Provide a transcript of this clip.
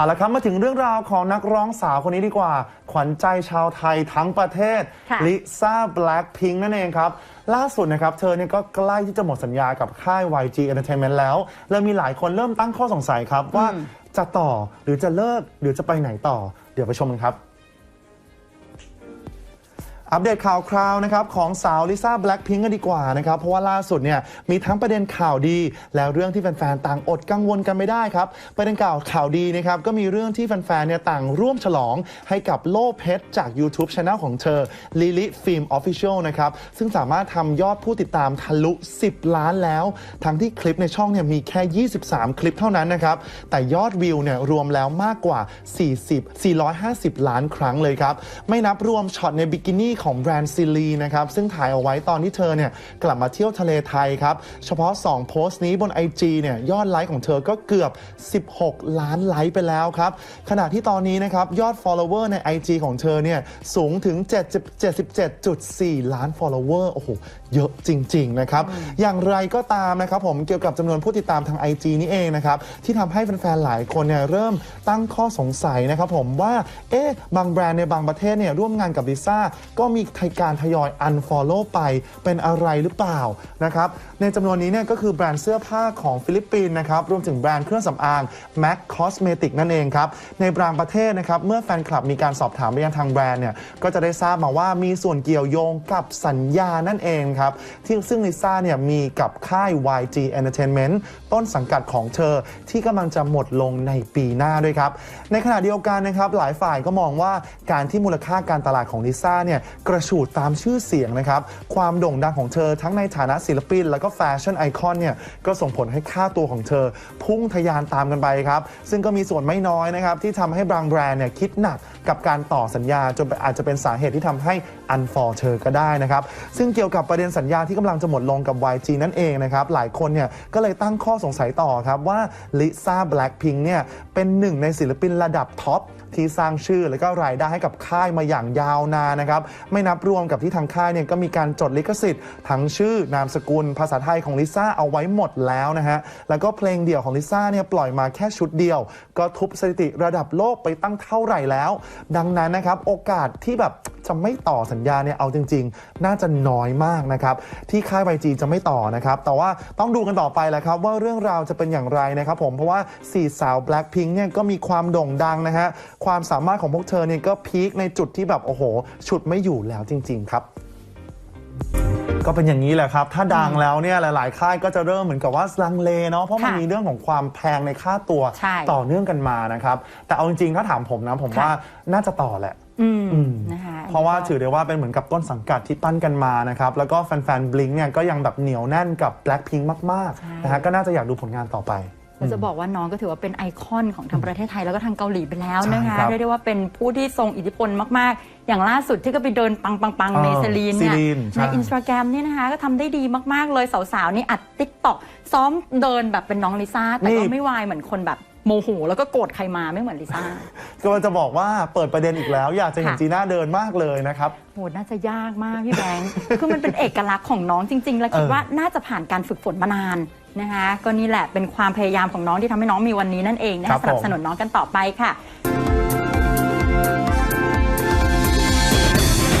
เอาละครับมาถึงเรื่องราวของนักร้องสาวคนนี้ดีกว่า ขวัญใจชาวไทยทั้งประเทศค่ะลิซ่าแบล็คพิงนั่นเองครับ ล่าสุดนะครับ เธอเนี่ยก็ใกล้ที่จะหมดสัญญากับค่าย YG Entertainment แล้วแล้วมีหลายคนเริ่มตั้งข้อสงสัยครับว่าจะต่อหรือจะเลิกหรือจะไปไหนต่อ เดี๋ยวไปชมกันครับ อัปเดตข่าวคราวนะครับของสาวลิซ่าแบล็คพิงกันดีกว่านะครับ เพราะว่าล่าสุดเนี่ยมีทั้งประเด็นข่าวดี แล้วเรื่องที่แฟนๆ ต่างอดกังวลกันไม่ได้ครับ ประเด็นข่าวข่าวดีนะครับก็มีเรื่องที่แฟนๆ เนี่ยต่างร่วมฉลองให้กับโล่เพชรจาก YouTube Channel ของเธอ Lily Film Official นะครับ ซึ่งสามารถทำยอดผู้ติดตามทะลุ 10 ล้านแล้ว ทั้งที่คลิปในช่องเนี่ยมีแค่ 23 คลิปเท่านั้นนะครับแต่ยอดวิวเนี่ยรวมแล้วมากกว่า 40 450 ล้านครั้งเลยครับไม่นับรวมช็อตในบิกินี่ของแบรนด์ซิลีนะครับ ซึ่งถ่ายเอาไว้ตอนที่เธอเนี่ยกลับมาเที่ยวทะเลไทยครับ เฉพาะ 2 โพสต์นี้บน IG เนี่ยยอดไลค์ของเธอก็เกือบ 16 ล้านไลค์ไปแล้วครับ ขณะที่ตอนนี้นะครับ ยอด follower ใน IG ของเธอเนี่ยสูงถึง 77.4 ล้าน follower โอ้โห เยอะจริง ๆ นะครับ อย่างไรก็ตามนะครับผมเกี่ยวกับจำนวนผู้ติดตามทาง IG นี่เองนะครับ ที่ทำให้แฟนๆหลายคนเนี่ยเริ่มตั้งข้อสงสัยนะครับผมว่าเอ๊ะบางแบรนด์ในบางประเทศเนี่ยร่วมงานกับลิซ่าก็มีทการทยอย unfollow ไปเป็นอะไรหรือเปล่านะครับในจำนวนนี้เนี่ยก็คือแบรนด์เสื้อผ้าของฟิลิปปินส์นะครับรวมถึงแบรนด์เครื่องสำอาง MAC Cosmetic นั่นเองครับในบางประเทศนะครับเมื่อแฟนคลับมีการสอบถามไปยังทางแบรนด์เนี่ยก็จะได้ทราบมาว่ามีส่วนเกี่ยวโยงกับสัญญานั่นเองครับที่ซึ่งลิซ่าเนี่ยมีกับค่าย YG Entertainment ต้นสังกัดของเธอที่กำลังจะหมดลงในปีหน้าด้วยครับในขณะเดียวกันนะครับหลายฝ่ายก็มองว่าการที่มูลค่าการตลาดของลิซ่าเนี่ยกระฉูดตามชื่อเสียงนะครับ ความโด่งดังของเธอทั้งในฐานะศิลปิน แล้วก็แฟชั่นไอคอนเนี่ยก็ส่งผลให้ค่าตัวของเธอ พุ่งทะยานตามกันไปครับ ซึ่งก็มีส่วนไม่น้อยนะครับ ที่ทำให้บางแบรนด์เนี่ยคิดหนักกับการต่อสัญญาจนอาจจะเป็นสาเหตุที่ทำให้อันฟอร์เธอก็ได้นะครับ ซึ่งเกี่ยวกับประเด็นสัญญาที่กำลังจะหมดลงกับ YG นั่นเองนะครับ หลายคนเนี่ยก็เลยตั้งข้อสงสัยต่อครับว่าลิซ่าแบล็คพิงเนี่ยเป็นหนึ่งในศิลปินระดับท็อปที่สร้างชื่อและก็รายได้ให้กับค่ายมาอย่างยาวนานนะครับไม่นับรวมกับที่ทางค่ายเนี่ยก็มีการจดลิขสิทธิ์ทั้งชื่อนามสกุล ภาษาไทยของลิซ่าเอาไว้หมดแล้วนะฮะ แล้วก็เพลงเดี่ยวของลิซ่าเนี่ยปล่อยมาแค่ชุดเดียว ก็ทุบสถิติระดับโลกไปตั้งเท่าไหร่แล้ว ดังนั้นนะครับโอกาสที่แบบจะไม่ต่อสัญญาเนี่ยเอาจริง ๆ น่าจะน้อยมากนะครับที่ค่าย YG จะไม่ต่อนะครับแต่ว่าต้องดูกันต่อไปแหละครับว่าเรื่องราวจะเป็นอย่างไรนะครับผมเพราะว่าสี่สาว Blackpink เนี่ยก็มีความโด่งดังนะฮะความสามารถของพวกเธอเนี่ยก็พีคในจุดที่แบบโอ้โห ฉุดไม่อยู่แล้วจริง ๆ ครับ ก็เป็นอย่างนี้แหละครับ ถ้าดังแล้วเนี่ยหลาย ๆ ค่ายก็จะเริ่มเหมือนกับว่าลังเลเนาะเพราะมันค่ะมีเรื่องของความแพงในค่าตัวใช่ ต่อเนื่องกันมานะครับ แต่เอาจริงๆถ้าถามผมนะผมค่ะว่าน่าจะต่อแหละ อืมอืม นะคะเพราะว่าถือได้ว่าเป็นเหมือนกับต้นสังกัดที่ปั้นกันมานะครับ แล้วก็แฟนๆบลิงเนี่ยก็ยังแบบเหนียวแน่นกับ Blackpink มากใช่ๆนะฮะก็น่าจะอยากดูผลงานต่อไป เราจะบอกว่าน้องก็ถือว่าเป็นไอคอนของทางประเทศไทยแล้วก็ทางเกาหลีไปแล้วใช่นะคะครับเรียกได้ว่าเป็นผู้ที่ทรงอิทธิพลมากๆ อย่างล่าสุดที่ก็ไปเดินปังปังปังเออในเซรีนเนี่ยซีรีนใช่ในอินสตาแกรมเนี่ยนะคะก็ทำได้ดีมากๆเลยสาวๆนี่อัดติ๊กต็อกซ้อมเดินแบบเป็นน้องลิซ่าแต่ก็ไม่วายเหมือนคนแบบโมโหแล้วก็โกรธใครมาไม่เหมือนลิซ่าก็จะบอกว่าเปิดประเด็นอีกแล้ว อยากจะเห็นค่ะจีน่าเดินมากเลยนะครับโหน่าจะยากมากพี่แบงค์คือมันเป็นเอกลักษณ์ของน้องจริง ๆ และคิดเออว่าน่าจะผ่านการฝึกฝนมานาน นะคะก็นี่แหละเป็นความพยายามของน้องที่ทำให้น้องมีวันนี้นั่นเองนะครัคะบสนับผมสนุนน้องกันต่อไปค่ะ